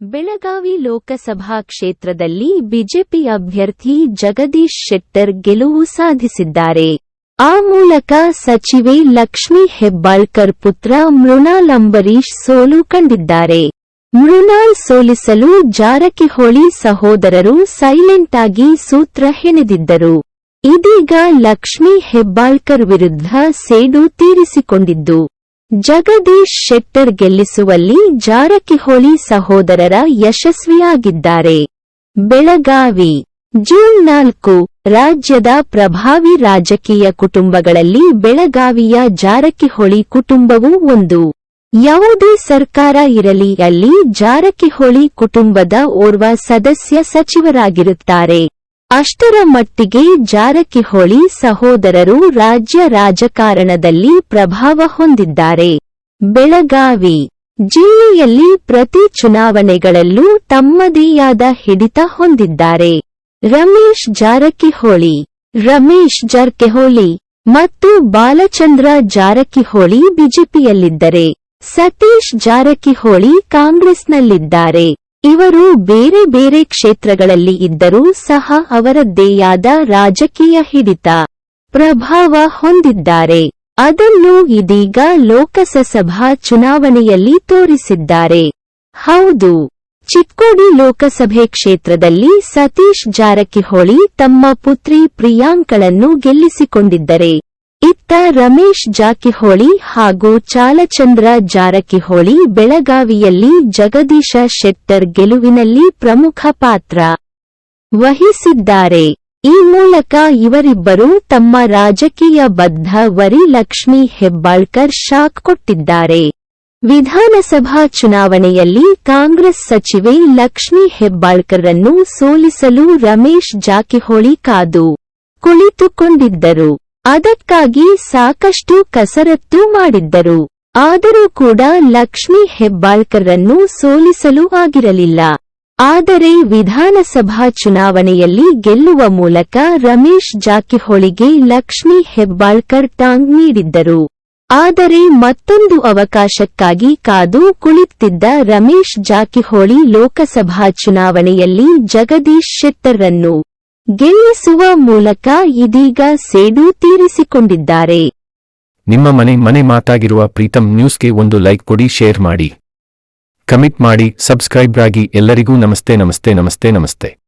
ಬೆಳಗಾವಿ ಲೋಕಸಭಾ ಕ್ಷೇತ್ರದಲ್ಲಿ ಬಿಜೆಪಿ ಅಭ್ಯರ್ಥಿ ಜಗದೀಶ್ ಶೆಟ್ಟರ್ ಗೆಲುವು ಸಾಧಿಸಿದ್ದಾರೆ. ಆ ಮೂಲಕ ಸಚಿವೆ ಲಕ್ಷ್ಮೀ ಹೆಬ್ಬಾಳ್ಕರ್ ಪುತ್ರ ಮೃಣಾಲ್ ಅಂಬರೀಶ್ ಸೋಲು ಕಂಡಿದ್ದಾರೆ. ಮೃಣಾಲ್ ಸೋಲಿಸಲು ಜಾರಕಿಹೊಳಿ ಸಹೋದರರು ಸೈಲೆಂಟ್ ಆಗಿ ಸೂತ್ರ ಹೆಣೆದಿದ್ದರು. ಇದೀಗ ಲಕ್ಷ್ಮೀ ಹೆಬ್ಬಾಳ್ಕರ್ ವಿರುದ್ಧ ಸೇಡು ತೀರಿಸಿಕೊಂಡಿದ್ದು. ಜಗದೀಶ್ ಶೆಟ್ಟರ್ ಗೆಲ್ಲಿಸುವಲ್ಲಿ ಜಾರಕಿಹೊಳಿ ಸಹೋದರರ ಯಶಸ್ವಿಯಾಗಿದ್ದಾರೆ. ಬೆಳಗಾವಿ, ಜೂನ್ ನಾಲ್ಕು, ರಾಜ್ಯದ ಪ್ರಭಾವಿ ರಾಜಕೀಯ ಕುಟುಂಬಗಳಲ್ಲಿ ಬೆಳಗಾವಿಯ ಜಾರಕಿಹೊಳಿ ಕುಟುಂಬವೂ ಒಂದು. ಯಾವುದೇ ಸರ್ಕಾರ ಇರಲಿ, ಅಲ್ಲಿ ಜಾರಕಿಹೊಳಿ ಕುಟುಂಬದ ಓರ್ವ ಸದಸ್ಯ ಸಚಿವರಾಗಿರುತ್ತಾರೆ. ಅಷ್ಟರ ಮಟ್ಟಿಗೆ ಜಾರಕಿಹೊಳಿ ಸಹೋದರರು ರಾಜ್ಯ ರಾಜಕಾರಣದಲ್ಲಿ ಪ್ರಭಾವ ಹೊಂದಿದ್ದಾರೆ. ಬೆಳಗಾವಿ ಜಿಲ್ಲೆಯಲ್ಲಿ ಪ್ರತಿ ಚುನಾವಣೆಗಳಲ್ಲೂ ತಮ್ಮದೇಯಾದ ಹಿಡಿತ ಹೊಂದಿದ್ದಾರೆ. ರಮೇಶ್ ಜಾರಕಿಹೊಳಿ ರಮೇಶ್ ಜಾರಕಿಹೊಳಿ ಮತ್ತು ಬಾಲಚಂದ್ರ ಜಾರಕಿಹೊಳಿ ಬಿಜೆಪಿಯಲ್ಲಿದ್ದರೆ, ಸತೀಶ್ ಜಾರಕಿಹೊಳಿ ಕಾಂಗ್ರೆಸ್ನಲ್ಲಿದ್ದಾರೆ. ಇವರು ಬೇರೆ ಬೇರೆ ಕ್ಷೇತ್ರಗಳಲ್ಲಿ ಇದ್ದರೂ ಸಹ ಅವರದ್ದೇಯಾದ ರಾಜಕೀಯ ಹಿಡಿತ, ಪ್ರಭಾವ ಹೊಂದಿದ್ದಾರೆ. ಅದನ್ನು ಇದೀಗ ಲೋಕಸಭಾ ಚುನಾವಣೆಯಲ್ಲಿ ತೋರಿಸಿದ್ದಾರೆ. ಹೌದು, ಚಿಕ್ಕೋಡಿ ಲೋಕಸಭೆ ಕ್ಷೇತ್ರದಲ್ಲಿ ಸತೀಶ್ ಜಾರಕಿಹೊಳಿ ತಮ್ಮ ಪುತ್ರಿ ಪ್ರಿಯಾಂಕಳನ್ನು ಗೆಲ್ಲಿಸಿಕೊಂಡಿದ್ದರೆ ಇತ್ತ ರಮೇಶ್ ಜಾಕಿಹೊಳಿ ಹಾಗೂ ಚಾಲಚಂದ್ರ ಜಾರಕಿಹೊಳಿ ಬೆಳಗಾವಿಯಲ್ಲಿ ಜಗದೀಶ ಶೆಟ್ಟರ್ ಗೆಲುವಿನಲ್ಲಿ ಪ್ರಮುಖ ಪಾತ್ರ ವಹಿಸಿದ್ದಾರೆ. ಈ ಮೂಲಕ ಇವರಿಬ್ಬರು ತಮ್ಮ ರಾಜಕೀಯ ಬದ್ಧ ವರಿ ಲಕ್ಷ್ಮಿ ಹೆಬ್ಬಾಳ್ಕರ್ ಶಾಕ್ ಕೊಟ್ಟಿದ್ದಾರೆ. ವಿಧಾನಸಭಾ ಚುನಾವಣೆಯಲ್ಲಿ ಕಾಂಗ್ರೆಸ್ ಸಚಿವೆ ಲಕ್ಷ್ಮೀ ಹೆಬ್ಬಾಳ್ಕರ್ರನ್ನು ಸೋಲಿಸಲು ರಮೇಶ್ ಜಾಕಿಹೊಳಿ ಕಾದು ಕುಳಿತುಕೊಂಡಿದ್ದರು. ಅದಕ್ಕಾಗಿ ಸಾಕಷ್ಟು ಕಸರತ್ತು ಮಾಡಿದ್ದರು. ಆದರೂ ಕೂಡ ಲಕ್ಷ್ಮಿ ಹೆಬ್ಬಾಳ್ಕರ್ರನ್ನು ಸೋಲಿಸಲು ಆಗಿರಲಿಲ್ಲ. ಆದರೆ ವಿಧಾನಸಭಾ ಚುನಾವಣೆಯಲ್ಲಿ ಗೆಲ್ಲುವ ಮೂಲಕ ರಮೇಶ್ ಜಾಕಿಹೊಳಿಗೆ ಲಕ್ಷ್ಮಿ ಹೆಬ್ಬಾಳ್ಕರ್ ಟಾಂಗ್ ನೀಡಿದ್ದರು. ಆದರೆ ಮತ್ತೊಂದು ಅವಕಾಶಕ್ಕಾಗಿ ಕಾದು ಕುಳಿತಿದ್ದ ರಮೇಶ್ ಜಾಕಿಹೊಳಿ ಲೋಕಸಭಾ ಚುನಾವಣೆಯಲ್ಲಿ ಜಗದೀಶ್ ಶೆಟ್ಟರ್ರನ್ನು ಗೆಲ್ಲಿಸುವ ಮೂಲಕ ಇದೀಗ ಸೇಡು ತೀರಿಸಿಕೊಂಡಿದ್ದಾರೆ. ನಿಮ್ಮ ಮನೆ ಮನೆ ಮಾತಾಗಿರುವ ಪ್ರೀತಂ ನ್ಯೂಸ್ಗೆ ಒಂದು ಲೈಕ್ ಕೊಡಿ, ಶೇರ್ ಮಾಡಿ. ಕಮಿಟ್ ಮಾಡಿ, ಸಬ್ಸ್ಕ್ರೈಬ್ ಆಗಿ ಎಲ್ಲರಿಗೂ ನಮಸ್ತೆ ನಮಸ್ತೆ ನಮಸ್ತೆ ನಮಸ್ತೆ.